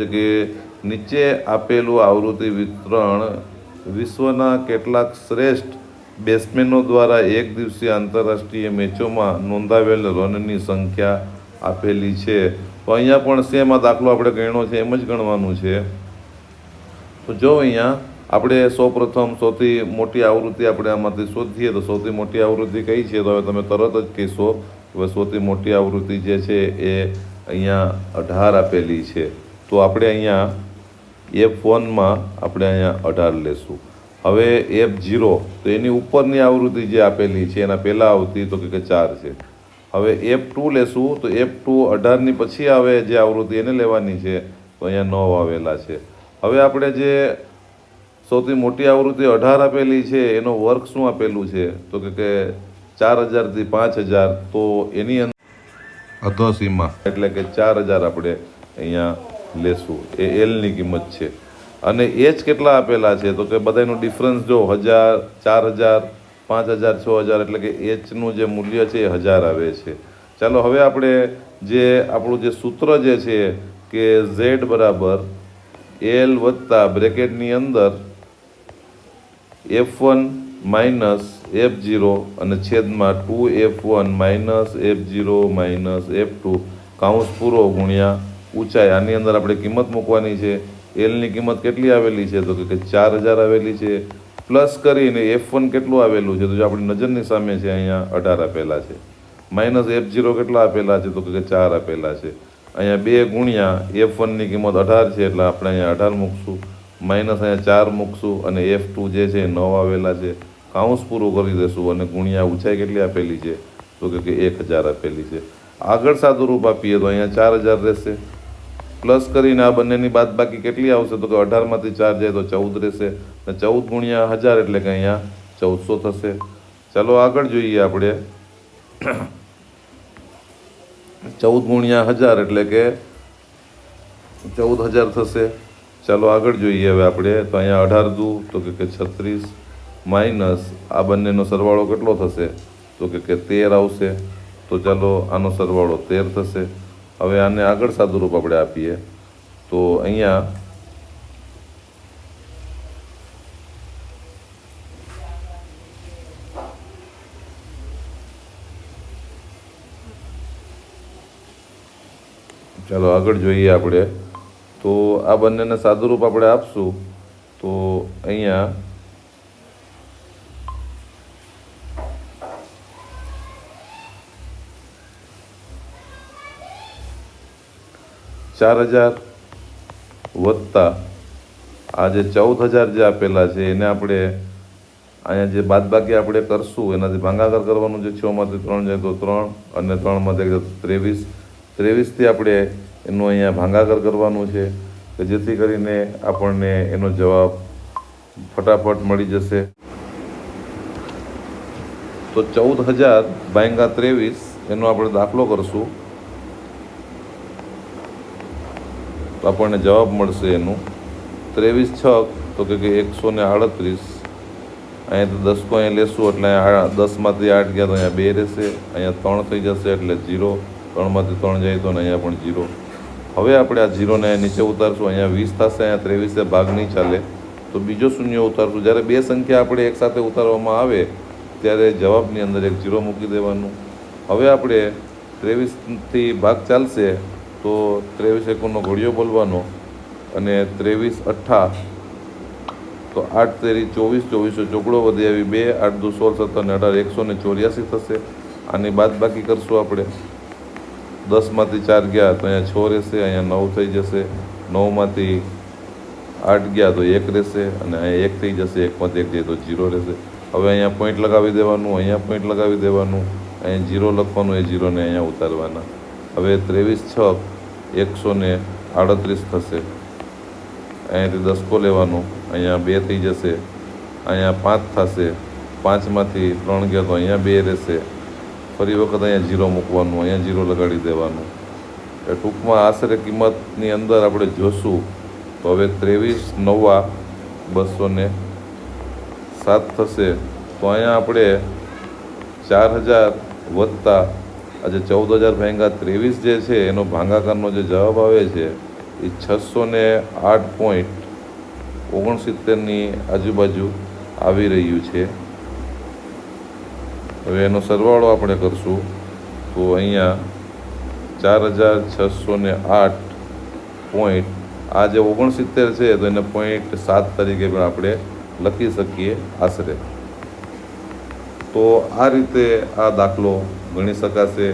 છે કે નીચે આપેલું આવૃત્તિ વિતરણ વિશ્વના કેટલાક શ્રેષ્ઠ બેટ્સમેનો દ્વારા એક દિવસીય આંતરરાષ્ટ્રીય મેચોમાં નોંધાવેલ રનની સંખ્યા આપેલી છે. તો અહીંયા પણ સેમ આ દાખલો આપણે ગણ્યો છે, એમ જ ગણવાનું છે. તો જો અહીંયા આપણે સૌપ્રથમ સૌથી મોટી આવૃત્તિ આપણે આમાંથી શોધીએ, તો સૌથી મોટી આવૃત્તિ કઈ છે? તો હવે તમે તરત જ કહેશો હવે સૌથી મોટી આવૃત્તિ જે છે એ અહીંયા અઢાર આપેલી છે. તો આપણે અહીંયા એપ વનમાં આપણે અહીંયા અઢાર લેશું. હવે એપ ઝીરો તો એની ઉપરની આવૃત્તિ જે આપેલી છે, એના પહેલાં આવતી તો કે ચાર છે. હવે એપ ટુ લેશું, તો એપ ટુ અઢારની પછી આવે જે આવૃત્તિ એને લેવાની છે, તો અહીંયા નવ આવેલા છે. હવે આપણે જે સૌથી મોટી આવૃત્તિ અઢાર આપેલી છે, એનો વર્ક શું આપેલું છે? તો કે કે ચાર હજારથી પાંચ હજાર, તો એની અંદર અધોસીમા એટલે કે ચાર હજાર આપણે અહીંયા લેશું. એ એલની કિંમત છે. અને એ જ કેટલા આપેલા છે? તો કે બધાનો ડિફરન્સ જો હજાર, ચાર હજાર, પાંચ હજાર, છ હજાર એટલે કે એચનું જે મૂલ્ય છે એ હજાર આવે છે. ચાલો, હવે આપણે જે આપણું જે સૂત્ર જે છે કે ઝેડ બરાબર એલ વત્તા બ્રેકેટની અંદર F one minus F zero અને છેદમાં two F one minus F zero minus F two કાઉન્સ પૂરો ગુણ્યા ઊંચાઈ, આની અંદર આપણે કિંમત મૂકવાની છે એલની કિંમત કેટલી આવેલી છે? તો કે ચાર હજાર આવેલી છે. પ્લસ કરીને એફ વન કેટલું આવેલું છે? તો જો આપણી નજરની સામે છે, અહીંયા અઢાર આપેલા છે. માઇનસ એફ ઝીરો કેટલા આપેલા છે? તો કે ચાર આપેલા છે. અહીંયા બે ગુણ્યા એફ વનની કિંમત અઢાર છે, એટલે આપણે અહીંયા અઢાર મૂકશું. માઇનસ અહીંયા ચાર મૂકશું અને એફ ટુ જે છે નવ આવેલા છે. કાઉન્સ પૂરું કરી દેશું અને ગુણ્યા ઊંચાઈ કેટલી આપેલી છે? તો કે એક હજાર આપેલી છે. આગળ સાદું રૂપ આપીએ તો અહીંયા ચાર હજાર રહેશે. પ્લસ કરીને આ બંનેની બાદ બાકી કેટલી આવશે? તો કે અઢારમાંથી ચાર જાય તો ચૌદ રહેશે. અને ચૌદ ગુણ્યા હજાર એટલે કે અહીંયા ચૌદસો થશે. ચાલો આગળ જોઈએ આપણે. ચૌદ ગુણ્યા હજાર એટલે કે ચૌદ હજાર થશે. ચાલો આગળ જોઈએ હવે આપણે. તો અહીંયા અઢાર દુ, તો કે છત્રીસ માઇનસ આ બંનેનો સરવાળો કેટલો થશે? તો કે તેર આવશે. તો ચાલો આનો સરવાળો તેર થશે. હવે આને આગળ સાદુરૂપ આપણે આપીએ. તો અહીંયા ચાલો આગળ જોઈએ આપણે. તો આ બંનેને સાદુરૂપ આપણે આપશું. તો અહીંયા ચાર હજાર વત્તા આ જે ચૌદ હજાર જે આપેલા છે, એને આપણે અહીંયા જે બાદબાકી આપણે કરશું, એનાથી ભાંગાકાર કરવાનું જે છમાંથી ત્રણ જાય તો ત્રણ અને ત્રણમાંથી એક ત્રેવીસ. ત્રેવીસથી આપણે એનું અહીંયા ભાંગાકાર કરવાનું છે, કે જેથી કરીને આપણને એનો જવાબ ફટાફટ મળી જશે. તો ચૌદ હજાર ભાંગા ત્રેવીસ એનો આપણે દાખલો કરશું તો આપણને જવાબ મળશે એનું. ત્રેવીસ છ, તો કે એકસો ને આડત્રીસ. અહીંયા તો દસકો અહીંયા લેશું, એટલે અહીંયા દસમાંથી આઠ ગયા તો અહીંયા બે રહેશે. અહીંયા ત્રણ થઈ જશે, એટલે જીરો. ત્રણમાંથી ત્રણ જાય તો અહીંયા પણ જીરો. હવે આપણે આ જીરોને નીચે ઉતારશું. અહીંયા વીસ થશે, અહીંયા ત્રેવીસે ભાગ નહીં ચાલે. તો બીજો શૂન્ય ઉતારશું. જ્યારે બે સંખ્યા આપણે એકસાથે ઉતારવામાં આવે, ત્યારે જવાબની અંદર એક જીરો મૂકી દેવાનું. હવે આપણે ત્રેવીસથી ભાગ ચાલશે. તો ત્રેવીસ એકોનો ઘોડિયો બોલવાનો અને ત્રેવીસ અઠ્ઠા, તો આઠ તેરી ચોવીસ, ચોવીસો ચોકડો વધી આવી બે, આઠ દુ સોળ, સત્તર ને અઢાર, એકસો ને ચોર્યાસી થશે. આની બાદ બાકી કરશું આપણે. દસમાંથી ચાર ગયા તો અહીંયા છ રહેશે, અહીંયા નવ થઈ જશે. નવમાંથી આઠ ગયા તો એક રહેશે અને અહીંયા એક થઈ જશે, એકમાંથી એક જાય તો જીરો રહેશે. હવે અહીંયા પોઈન્ટ લગાવી દેવાનું, અહીંયા પોઈન્ટ લગાવી દેવાનું, અહીંયા જીરો લખવાનું, એ જીરોને અહીંયા ઉતારવાના. હવે ત્રેવીસ છ એકસો ને આડત્રીસ થશે. અહીંયાથી દસકો લેવાનો, અહીંયા બે થઈ જશે, અહીંયા પાંચ થશે, પાંચમાંથી ત્રણ ગયા તો અહીંયા બે રહેશે. ફરી વખત અહીંયા જીરો મૂકવાનું, અહીંયા જીરો લગાડી દેવાનું. એ ટૂંકમાં આશરે કિંમતની અંદર આપણે જોશું, તો હવે ત્રેવીસ નવા બસો ને સાત થશે. તો અહીંયા આપણે ચાર હજાર વત્તા આજે ચૌદ હજાર ભાંગા ત્રેવીસ જે છે, એનો ભાંગાકારનો જે જવાબ આવે છે, એ છસો ને આઠ પોઈન્ટ ઓગણસિત્તેરની આજુબાજુ આવી રહ્યું છે. હવે એનો સરવાળો આપણે કરશું તો અહીંયા ચાર હજાર છસો ને આઠ પોઈન્ટ આ જે ઓગણસિત્તેર છે, તો એને પોઈન્ટ સાત તરીકે પણ આપણે લખી શકીએ આશરે. તો આ રીતે આ દાખલો ગણી શકાશે